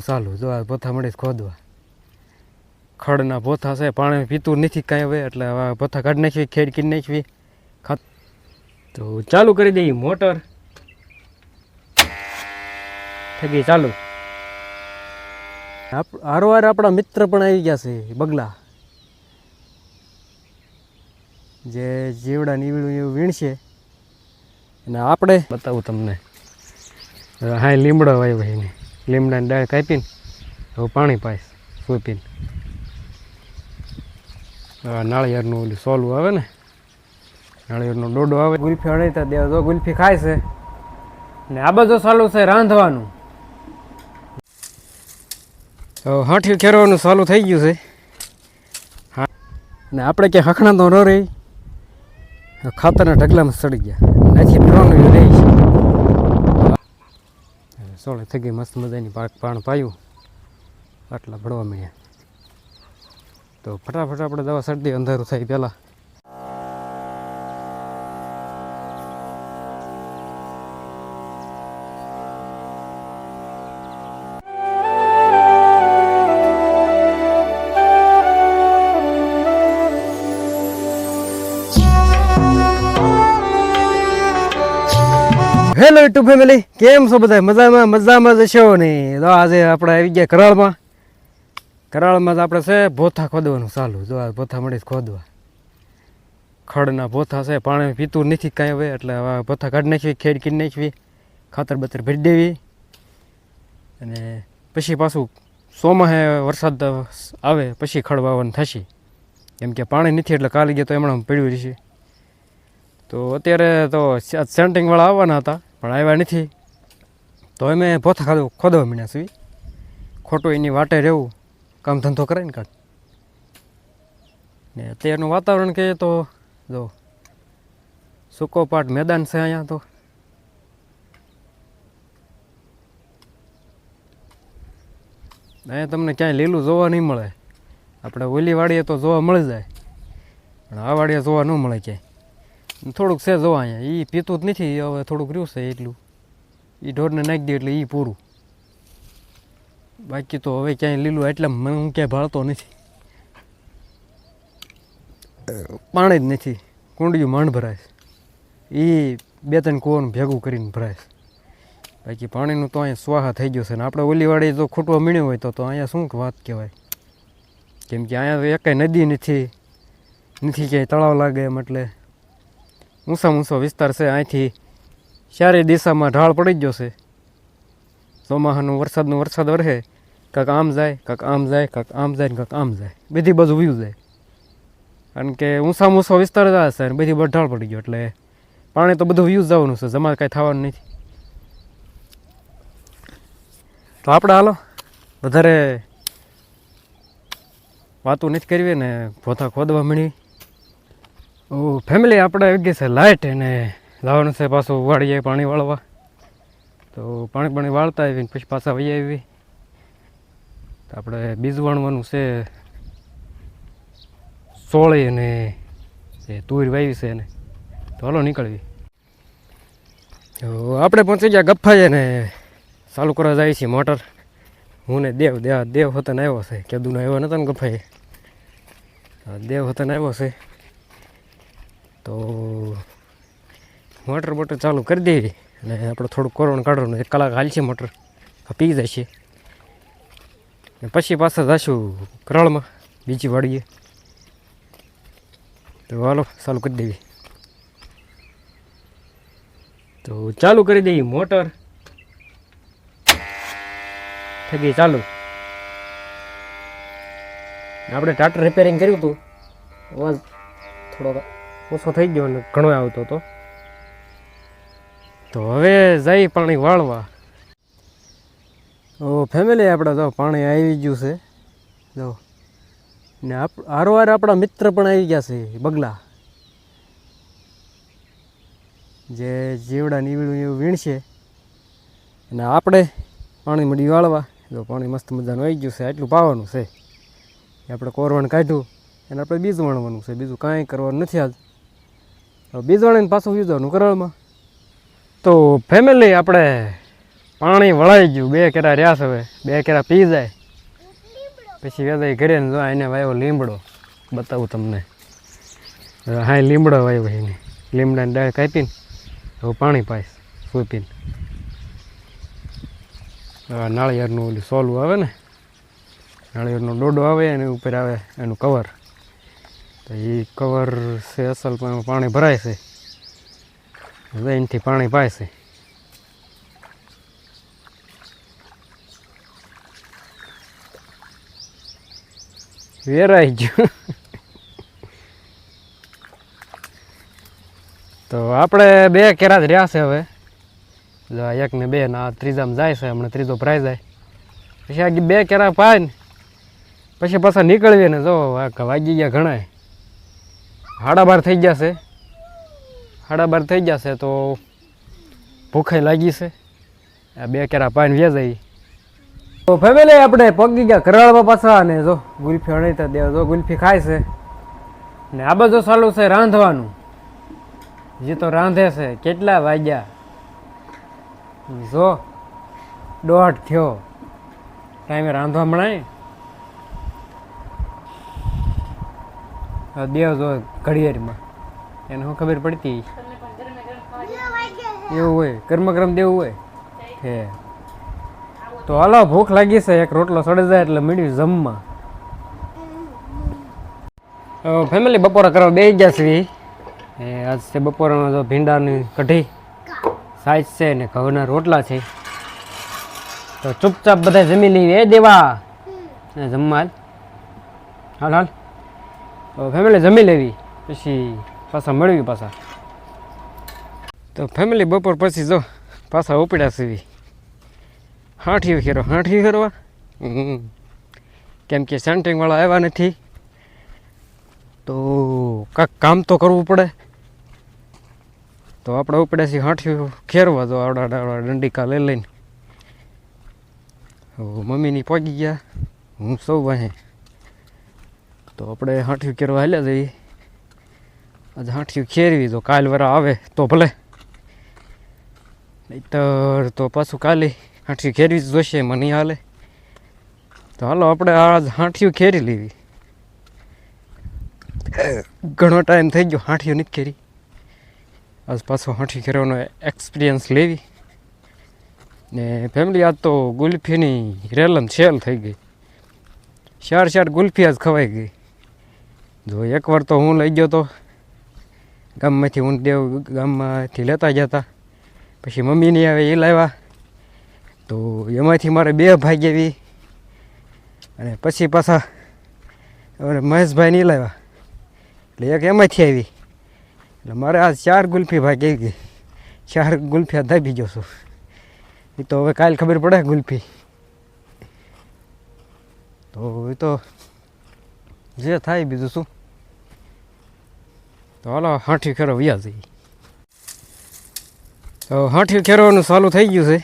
ખોદવાનું ચાલુ જો આ મળી ખોદવા. ખડના પોથા છે, પાણી પીતું નથી કાંઈ હવે, એટલે પોથા કાઢી નાખવી ખેડ કરી નાખવી તો ચાલુ કરી દઈએ મોટર. થઈ ગઈ ચાલુ. હારવાર આપણા મિત્ર પણ આવી ગયા છે, બગલા. જે જીવડા નીવડું એવું વીણશે. અને આપણે બતાવું તમને. હા, લીમડો વાવ્યો એને. લીમડાની ડાળ કાપીને હવે પાણી પાઈશ, સૂપીને. નાળિયેરનું ઓલું સોલું આવે ને, નાળિયેરનો ડોડો આવે. ગુલ્ફી અણીતા દેવા જો ગુલ્ફી ખાય છે. ને આ બધું ચાલુ છે રાંધવાનું. હાંઠિયું ખેરવાનું ચાલુ થઈ ગયું છે. હા. ને આપણે ક્યાં હખણા તો ન રહી. ખાતરના ઢગલામાં સડી ગયા. નથી છે સોળે થઈ ગઈ મસ્ત મજાની પાક પાણ પાયું. આટલા ભળવા મળ્યા. તો ફટાફટ આપણે દવા સર્દી અંધારું થાય પહેલાં. હેલો યુટ્યુબ ફેમિલી કેમ છો બધા મજામાં મજામાં જ છો ને? જો આજે આપણે આવી ગયા કરાળમાં. કરાળમાં તો આપણે છે, ભોથા ખોદવાનું ચાલુ. જો આ ભોથા મળી ખોદવા. ખડના ભોથા છે, પાણી પીતું નથી કાંઈ હવે, એટલે હવે ભોથા કાઢી નાખવી ખેડ કરી નાખવી ખાતર બતર ભરી દેવી. અને પછી પાછું સોમાહે વરસાદ આવે, પછી ખડ વાવવાનું થશે. કેમ કે પાણી નથી, એટલે કાલે ગયા તો એમણે પડ્યું રહેશે. તો અત્યારે તો સેન્ટિંગવાળા આવવાના હતા. પણ આવ્યા નથી. તો અમે પોથા ખાધું, ખોદવા મીણ્યા સુધી ખોટું એની વાટે રહેવું, કામ ધંધો કરાવીને કાઢ ને અત્યારનું વાતાવરણ કહીએ તો, જો સૂકો પાટ મેદાન છે અહીંયા તો. અહીંયા તમને ક્યાંય લીલું જોવા નહીં મળે. આપણે ઓલી વાડીએ તો જોવા મળી જાય. પણ આ વાડીએ જોવા ન મળે ક્યાંય. થોડુંક છે જો અહીંયા. એ પીતું જ નથી હવે થોડુંક રહ્યું છે એટલું. એ ઢોરને નાખી દે એટલે એ પૂરું. બાકી તો હવે ક્યાંય લીલું એટલે મને હું ક્યાંય ભાળતો નથી. પાણી જ નથી. કુંડિયું માંડ ભરાય એ બે ત્રણ કૂવાનું ભેગું કરીને ભરાય બાકી પાણીનું તો અહીંયા સ્વાહા થઈ ગયું છે. ને આપણે ઓલીવાળી જો ખૂટવા મીણ્યું હોય તો તો અહીંયા શું વાત કહેવાય? કેમ કે અહીંયા એકાઈ નદી નથી. નથી ક્યાંય તળાવ લાગે એમ એટલે. ઊંચા ઊંચો વિસ્તાર છે અહીંથી. ચારે દિશામાં ઢાળ પડી જ જશે. ચોમાહાનું વરસાદનું વરસાદ વરસે. કાંક આમ જાય, કાંક આમ જાય, કાંક આમ જાય ને કાંક આમ જાય. બધી બાજુ વ્યૂ જાય કારણ કે ઊંચા ઊંચો વિસ્તાર જ આ છે બધી બાજુ ઢાળ પડી ગયો એટલે પાણી તો બધું વ્યૂઝ જવાનું છે. જમા કાંઈ થવાનું નથી. તો આપણે હાલો, વધારે વાતો નથી કરવી ને પોતા ખોદવા મળી ફેમિલી આપણે આવી ગઈ છે લાઇટ અને લાવવાનું છે પાછું વાળીએ પાણી વાળવા. તો પાણી પાણી વાળતા આવીને પછી પાછા વહી આવી. તો આપણે બીજ વણવાનું છે સોળી અને જે તુર વાવી છે એને. તો હાલો નીકળવી. તો આપણે પહોંચી ગયા ગફાઈએ ને ચાલુ કરવા જાય છે મોટર. હું ને દેવ દેવ દેવ હોતન આવ્યો છે. કેદુનો આવ્યો નતો ને ગફાઈએ દેવ હોતન આવ્યો છે. તો મોટર બોટર ચાલુ કરી દેવી અને આપણે થોડું કોરોના કાઢવાનું. એક કલાક હાલશે મોટર. પી જશે. પછી પાછા જશું કરાળમાં. બીજી વાડીએ. તો હાલો, ચાલુ કરી દેવી. તો ચાલુ કરી દઈએ મોટર. થઈ ગઈ ચાલુ આપણે ટાટર રિપેરિંગ કર્યું હતું. અવાજ થોડો ઓછો થઈ ગયો અને ઘણો આવતો હતો તો હવે જઈ પાણી વાળવા. ઓ ફેમિલી આપણે તો પાણી આવી ગયું છે. જો. ને આપ, હારવાર આપણા મિત્ર પણ આવી ગયા છે, બગલા. જે જીવડા નીવડું એવું વીણશે. અને આપણે પાણી મળી વાળવા. જો પાણી મસ્ત મજાનું આવી ગયું છે, આટલું પાવાનું છે. આપણે કોરવણ કાઢ્યું. એને આપણે બીજ વણવાનું છે, બીજું કાંઈ કરવાનું નથી આજ હવે પાછું પાછું યુઝવાનું કરાળમાં. તો ફેમિલી આપણે પાણી વળાઈ ગયું, બે કેરા રહ્યા હવે, બે કેરા પી જાય. પછી વેદાઈ ઘરે જો એને વાયો લીમડો, બતાવું તમને. હા લીમડો વાયો એને. લીમડાની ડાળ કાપીને, હવે પાણી પાઈશ, સૂપીને. નાળિયેરનું ઓલું સોલું આવે ને, નાળિયેરનો ડોડો આવે એની ઉપર આવે એનું કવર એ કવર છે, અસલ પણ પાણી ભરાય છે. વેનથી પાણી પાય છે. વેરાઈ ગયું. તો આપણે બે કેરા જ રહ્યા છે હવે. જો એક ને બે ને આ ત્રીજામાં જાય છે, હમણાં ત્રીજો ભરાઈ જાય. પછી આ બે કેરા પાય ને, પછી પાછા નીકળીએ ને જો વાગી ગયા ઘણા હાડા બાર થઈ ગયા હાડા બાર થઈ ગયા છે તો ભૂખે લાગી છે. આ બે કેરા પાણી વ્યાજાઈ તો ફેમિલી આપણે પગી ગયા કરાળવા પાછા અને જો ગુલ્ફી અણીતા દેવા જો ગુલ્ફી ખાય છે. ને આ બધું ચાલુ છે રાંધવાનું. જે તો રાંધે છે, કેટલા વાગ્યા? જો દોઢ થયો. ટાઈમે રાંધવા મળાય દેવ જો ઘડિયાળમાં. એને શું ખબર પડતી? એવું હોય, કર્મક્રમ દેવું હોય? હે. તો હાલો, ભૂખ લાગી છે, એક રોટલો સડી જાય એટલે મીડ્યું જમવા. ફેમિલી બપોરે કરવા બે ગયા છે. એ આજ છે બપોરમાં તો ભીંડાની કઢી. સાઈઝ છે ને ઘઉંના રોટલા છે. તો ચૂપચાપ બધા જમી લઈએ, એ દેવા. જમવા જ. હાલ હાલ. ફેમિલી જમી લેવી, પછી પાછા મળવી પાછા. તો ફેમિલી બપોર પછી જો પાછા ઉપડ્યા સીવી હાંઠિયું ખેરો હાંઠી હમ. કેમ કે સેન્ટિંગવાળા આવ્યા નથી. તો કાંઈક કામ તો કરવું પડે. તો આપણે ઉપડ્યા છીએ હાંઠિયું ખેરવા જો આવડા દંડિકા લઈ લઈને. મમ્મીની પગી ગયા. હું સૌ વાહે. તો આપણે હાંઠિયું ખેરવા હાલ્યા જઈએ. આજે હાંઠિયું ખેરવી જો કાલ વરા આવે તો ભલે. નહીતર તો પાછું કાલે હાંઠિયું ખેરવી જોશે, મને હાલે. તો હાલો, આપણે આજ હાંઠિયું ખેરી લેવી. ઘણો ટાઈમ થઈ ગયો હાંઠિયું નથી ખેરી આજ પાછો હાંઠી ખેરવાનો એક્સપિરિયન્સ લેવી. ને ફેમિલી આજ તો ગુલ્ફીની રેલમ છેલ થઈ ગઈ. ચાર ચાર ગુલ્ફી આજ ખવાઈ ગઈ. જો એકવાર તો હું લઈ ગયો તો ગામમાંથી હું દેવ ગામમાંથી લેતા જતા. પછી મમ્મીની આવે એ લાવ્યા. તો એમાંથી મારે બે ભાઈ આવી અને પછી પાછા હવે મહેશભાઈ નહીં લાવ્યા. એટલે એક એમાંથી આવી. એટલે મારે આ ચાર ગુલ્ફી ભાઈ ગઈ ગઈ ચાર ગુલ્ફી દાબી ગયો છું. એ તો હવે કાલ ખબર પડે ગુલ્ફી. તો એ તો જે થાય બીજું શું? તો હાલો, હાંઠી ખેરો વ્યા જઈએ તો હાંઠિયું ખેરવાનું ચાલુ થઈ ગયું છે.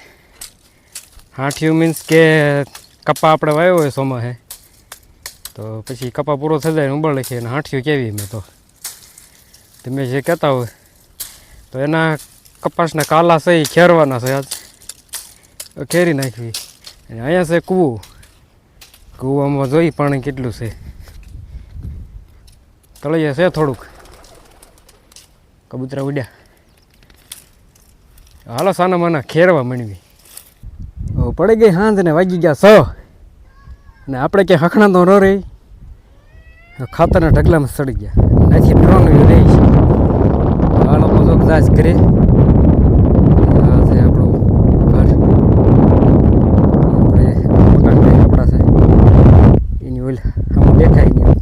હાંઠિયું મીન્સ કે કપા આપણે વાવ્યો હોય સોમાં હે. તો પછી કપા પૂરો થઈ જાય ઉંબળ લખીએ અને હાંઠિયું કેવી મેં તો. તમે જે કહેતા હોય. તો એના કપાસના કાલા છે એ ખેરવાના છે આજ. ખેરી નાખવી. અને અહીંયા છે કૂવો. કૂવામાં જોઈ પાણી કેટલું છે. તળિયા છે થોડુંક. કબૂતરા ઉડ્યા. હાલો સાના માના, ખેરવા માંડવી. પડી ગઈ હાંજ ને વાગી ગયા સો ને આપણે ક્યાં હખણા તો ન રહી. ખાતરના ઢગલામાં સડી ગયા. નથી ડ્રોન રહી છે. હાલો બધો કદાચ કરે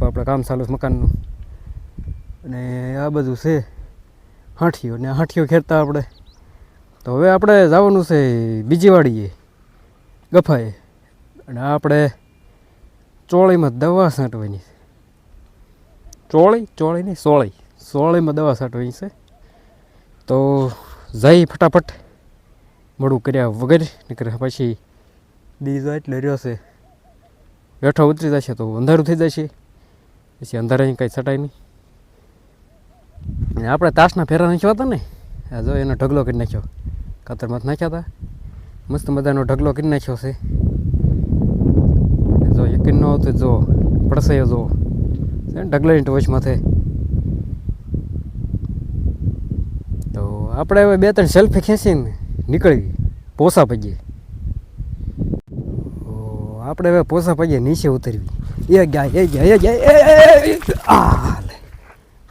આપણે કામ ચાલુ છે મકાનનું. અને આ બધું છે. હાંઠીઓ ને હાંઠીઓ ખેરતા આપણે. તો હવે આપણે જવાનું છે બીજી વાડીએ ગફાએ. અને આપણે ચોળીમાં દવા છાંટવાની છે. ચોળી? ચોળી નહીં સોળી. સોળીમાં દવા છાંટવાની છે. તો જઈ ફટાફટ. મોડું કર્યા વગર નીકળે પછી બીજો એટલે રહ્યો છે. બેઠો ઉતરી જશે તો અંધારું થઈ જશે. પછી અંધારાની કાંઈ છટાય નહીં. અને આપણે તાશના ફેરા નાખ્યા હતા ને, આ જો એનો ઢગલો કરી નાખ્યો. ખાતરમાં નાખ્યા હતા. મસ્ત મજાનો ઢગલો કરી નાખ્યો છે. જો યકીન ન આવતું જો પડશે જો. ઢગલાની ટોચમાં છે તો આપણે હવે બે ત્રણ સેલ્ફી ખેંચીને નીકળી પોસા પગીએ. આપણે હવે પોસા પગીએ નીચે ઉતરવી. એ ગયા એ ગયા એ ગયા.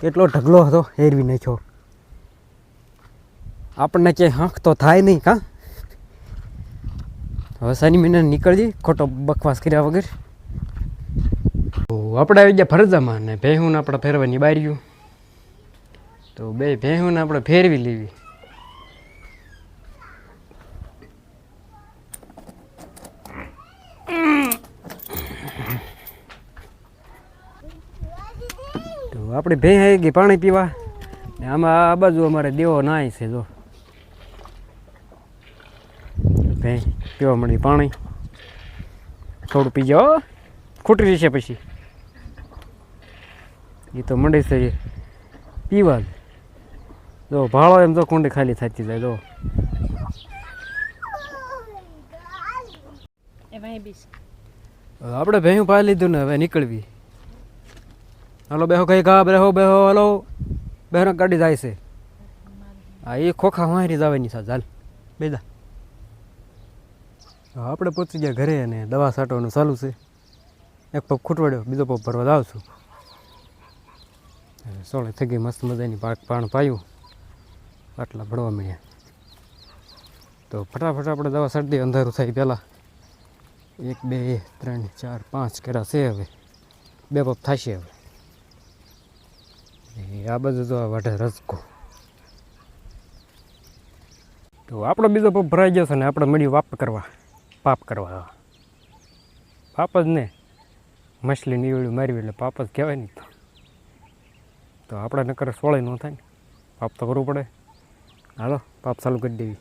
કેટલો ઢગલો હતો, હેરવી નાખ્યો આપણને ક્યાંય હાંક તો થાય નહીં, કાં? હવે શનિ મહિને નીકળજી, ખોટો બકવાસ કર્યા વગર. આપણે આવી ગયા ફરજામાં ને ભેહું આપણે ફેરવાની બાર્યું તો બે ભેહુંને આપણે ફેરવી લેવી. આપણે ભેં આવી ગઈ પાણી પીવા. ને આમાં આ બાજુ અમારે દેવો નાય છે જો. ભેં પીવા મળી પાણી. થોડું પી જાઓ ખૂટી છે પછી. એ તો મંડી છે પીવા જ. ભાળો એમ તો કુંડી ખાલી થતી જાય જો. આપણે ભેંયું પાડી લીધું ને હવે નીકળવી. હાલો, બેહો, કઈ ગા બેહો બેહો, હલો. બેહો ગાડી જાય છે. હા, એ ખોખા મારી જવાની સાથે ચાલ બેદા આપણે પહોંચી ગયા ઘરે અને દવા છાંટવાનું ચાલુ છે. એક પગ ખૂટવાડ્યો, બીજો પગ ભરવા જાઉં છું. સોળે થઈ ગઈ, મસ્ત મજાની પાક પાણ પાયું. આટલા ભળવા મળ્યા. તો ફટાફટ આપણે દવા છાંટી અંધારું થાય પહેલાં. એક, બે, ત્રણ, ચાર, પાંચ કર્યા છે હવે. બે પગ થશે હવે. આ બધું તો વાઢે રસકો તો આપણો બીજો પપ ભરાઈ ગયો છે ને આપણે મળ્યું વાપ કરવા, પાપ કરવા. પાપ જ ને. મછલી નીવડ્યું મારવી એટલે પાપ જ કહેવાય ને તો. તો આપણે નકર સોળે ન થાય ને. પાપ તો કરવું પડે. હાલો, પાપ ચાલુ કરી દેવી.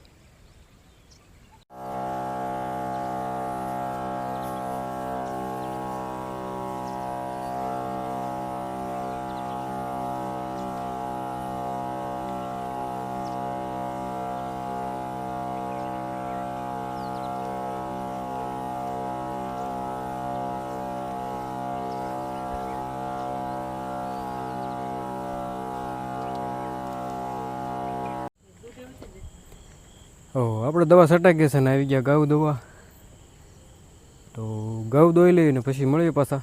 ઓ આપણે દવા છટાઈ છે ને આવી ગયા ગાઉ દવા. તો ગાઉ દોઈ લઈએ ને પછી મળીએ પાછા.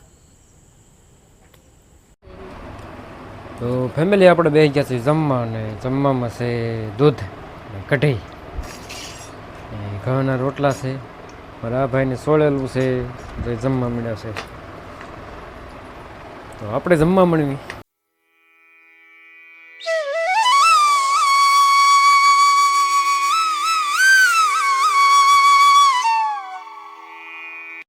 તો ફેમિલી આપણે બે ગયા છીએ જમવા અને જમવામાં છે દૂધ કઢી. ઘઉંના રોટલા છે. મારા આ ભાઈને સોળેલું છે જમવા મળ્યા છે. તો આપણે જમવા મળવી.